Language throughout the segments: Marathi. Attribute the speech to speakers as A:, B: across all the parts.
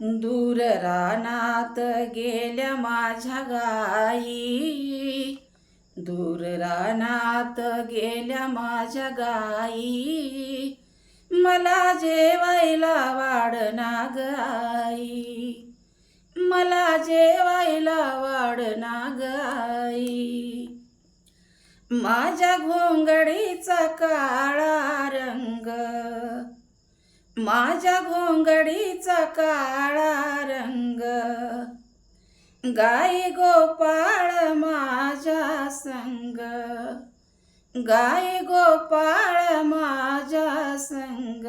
A: दूर रानात गेल्या माझ्या गाई. दूर रानात गेल्या माझ्या गाई. मला जेवायला वाढना गाई मला जेवायला वाढना गाई माझ्या घोंगडीचा का माझ्या घोंगडीचा काळा रंग. गाई गोपाळ माझ्या संग. गाई गोपाळ माझ्या संग.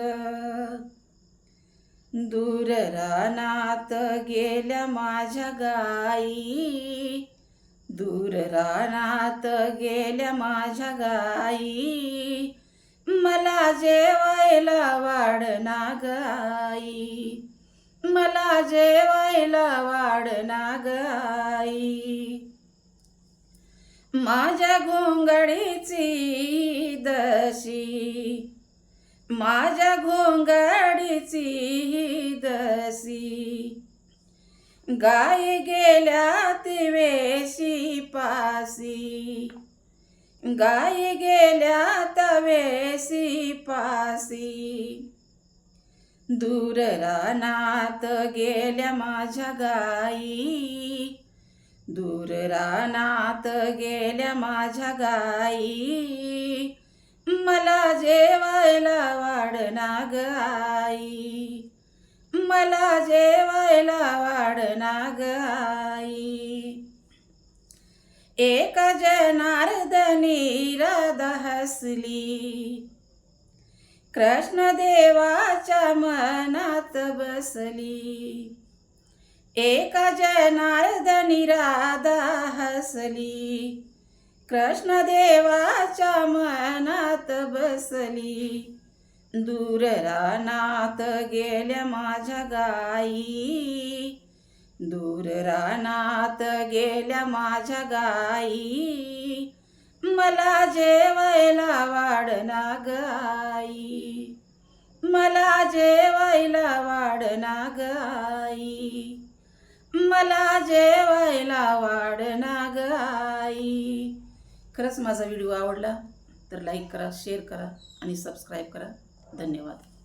A: दूर रानात गेल्या माझ्या गाई. दूर रानात गेल्या माझ्या गाई. जेवायला वाढ नागाई. मला जेवायला वाढना नागाई. माझ्या घोंगडीची दशी. माझ्या घोंगडीची दशी. गाय गेल्या तिवेशी पासी. गाई गेल्या तवेसी पासी. दूर रानात गेल्या माझ्या गाई. दूर रानात गेल्या माझ्या गाई. मला जेवायला वाढना गाई मला जेवायला वाढना गाई एक जनार्दनी राधा हसली. कृष्ण मनात बसली. एक जनार्दनी राधा हसली. कृष्ण मनात बसली. दूर रानात गेल्या माझ्या गाई. दूर रानात गेल्या माझ्या गाई. मला जेवायला वाढना गाई. मला जेवायला वाढना गाई. मला जेवायला वाढना गाई. खरंच माझा व्हिडिओ आवडला तर लाईक करा शेअर करा आणि सबस्क्राईब करा. धन्यवाद.